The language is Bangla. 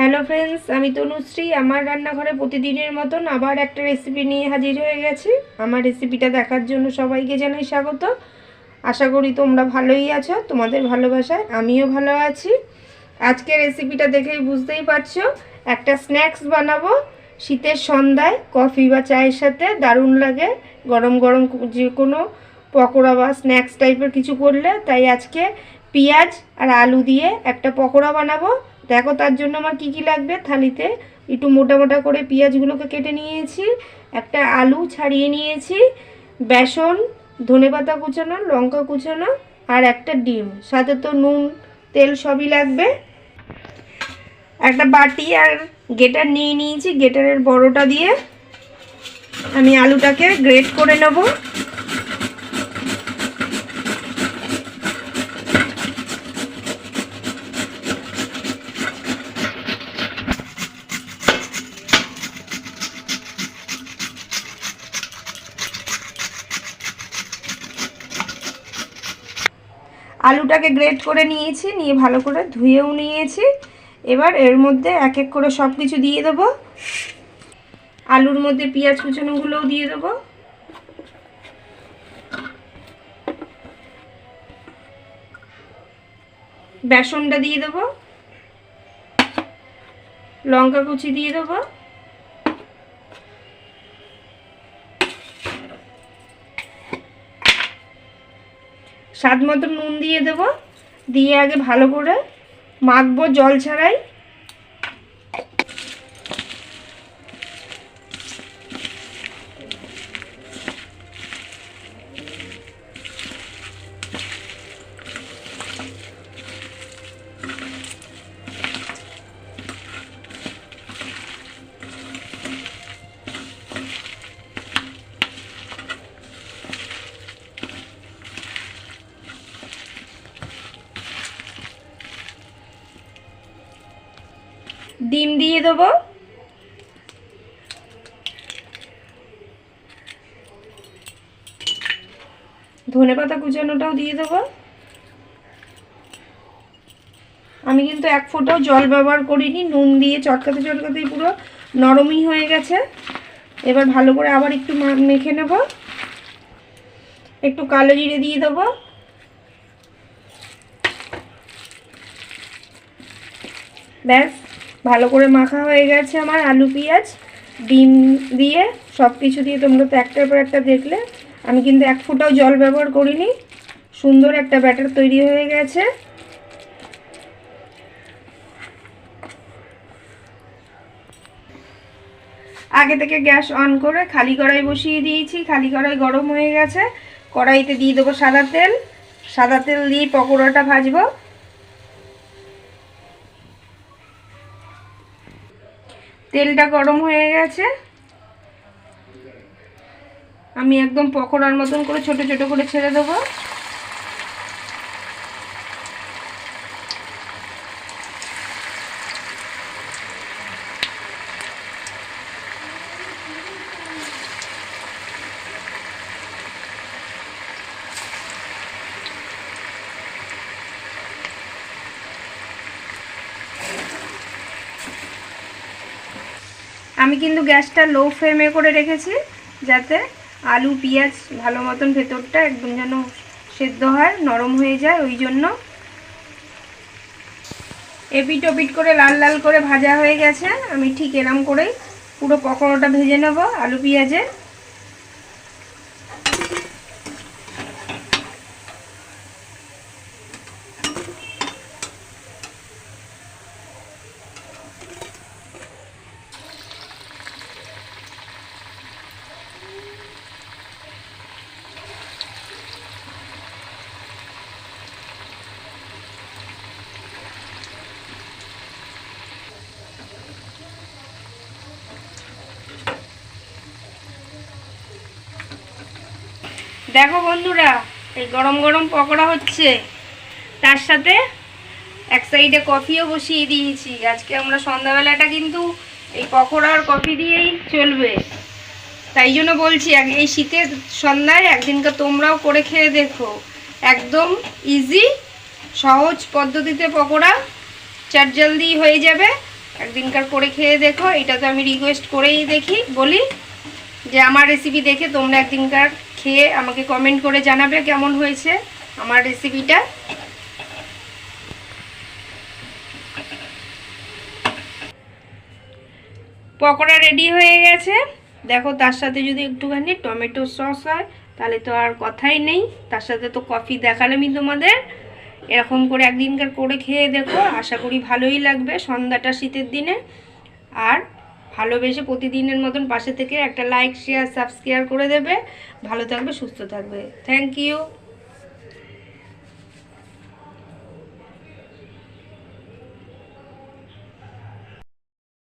হ্যালো ফ্রেন্ডস আমি তনুশ্রী, আমার রান্নাঘরে প্রতিদিনের মতন আবার একটা রেসিপি নিয়ে হাজির হয়ে গেছি। আমার রেসিপিটা দেখার জন্য সবাইকে জানাই স্বাগত। আশা করি তোমরা ভালোই আছো, তোমাদের ভালোবাসায় আমিও ভালো আছি। আজকে রেসিপিটা দেখেই বুঝতেই পারছ, একটা স্ন্যাক্স বানাবো। শীতের সন্ধ্যায় কফি বা চায়ের সাথে দারুণ লাগে। গরম গরম যে কোনো পকোড়া বা স্ন্যাক্স টাইপের কিছু করলে, তাই আজকে পেঁয়াজ আর আলু দিয়ে একটা পকোড়া বানাবো। দেখো, তার জন্য আমার কি কি লাগবে থালিতে? একটু মোটা মোটা করে পেঁয়াজগুলোকে কেটে নিয়েছি, একটা আলু ছাড়িয়ে নিয়েছি, বেসন, ধনেপাতা কুচানো, লঙ্কা কুচানো আর একটা ডিম। সাথে তো নুন, তেল সবই লাগবে। একটা বাটি আর গেটার নিয়ে নিয়েছি গেটারের বড়টা দিয়ে। আমি আলুটাকে গ্রেট করে নেব। আলুটাকে গ্রেট করে নিয়েছি, নিয়ে ভালো করে ধুয়েও নিয়েছি। এবার এর মধ্যে এক এক করে সব কিছু দিয়ে দেবো। আলুর মধ্যে পেঁয়াজ কুচানোগুলোও দিয়ে দেবো। বেসনটা দিয়ে দেবো। লঙ্কা কুচি দিয়ে দেবো। স্বাদ মতো নুন দিয়ে দেবো। দিয়ে আগে ভালো করে মাখবো জল ছাড়াই। ডিম দিয়ে দেবো। ধনে পাতা কুচানোটাও দিয়ে দেবো। আমি কিন্তু এক ফোঁটাও জল ব্যবহার করিনি, নুন দিয়ে চটকাতে চটকাতেই পুরো নরমই হয়ে গেছে। এবার ভালো করে আবার একটু মেখে নেব। একটু কালো জিরে দিয়ে দেবো। ব্যাস। ভালো করে মাখা হয়ে গেছে আমার আলু পেঁয়াজ, ডিম দিয়ে সব কিছু দিয়ে তোমরা তো একটার পর একটা দেখলে। আমি কিন্তু এক ফুটাও জল ব্যবহার করিনি, সুন্দর একটা ব্যাটার তৈরি হয়ে গেছে। আগে থেকে গ্যাস অন করে খালি কড়াই বসিয়ে দিয়েছি, খালি কড়াই গরম হয়ে গেছে। কড়াইতে দিয়ে দেবো সাদা তেল সাদা তেল দিয়ে পকোড়াটা ভাজবো। তেলটা গরম হয়ে গেছে। আমি একদম পকোড়ার মতন করে ছোট ছোট করে ছেড়ে দেবো। আমি কিন্তু গ্যাসটা লো ফ্লেমে করে রেখেছি, যাতে আলু, পেঁয়াজ ভালো মতন ভেতরটা একদম যেন সেদ্ধ হয়, নরম হয়ে যায়, ওই জন্য এপিট ওপিট করে লাল লাল করে ভাজা হয়ে গেছে। আমি ঠিক এরম করেই পুরো পকোড়াটা ভেজে নেব, আলু পেঁয়াজে দেখো বন্ধুরা, এই গরম গরম পকোড়া হচ্ছে। তার সাথে এক সাইডে কফিও বসিয়ে দিয়েছি। আজকে আমরা সন্ধ্যাবেলাটা কিন্তু এই পকোড়া আর কফি দিয়েই চলবে। তাই জন্য বলছি এই শীতের সন্ধ্যায় একদিনকে তোমরাও করে খেয়ে দেখো। একদম ইজি সহজ পদ্ধতিতে পকোড়া চাট জলদি হয়ে যাবে। একদিনকার করে খেয়ে দেখো। এটা তো আমি রিকোয়েস্ট করেই দেখি, বলি যে আমার রেসিপি দেখে তোমরা একদিনকার খেয়ে আমাকে কমেন্ট করে জানাবে কেমন হয়েছে আমার রেসিপিটা পকোড়া রেডি হয়ে গেছে। দেখো, তার সাথে যদি একটুখানি টমেটো সস হয়, তাহলে তো আর কথাই নেই। তার সাথে তো কফি দেখালামই তোমাদের। এরকম করে একদিনকার করে খেয়ে দেখো। আশা করি ভালোই লাগবে সন্ধ্যাটা শীতের দিনে। আর ভালোবেসে প্রতিদিনের মতন পাশে থেকে একটা লাইক শেয়ার সাবস্ক্রাইব করে দেবে। ভালো থাকবে, সুস্থ থাকবে। Thank you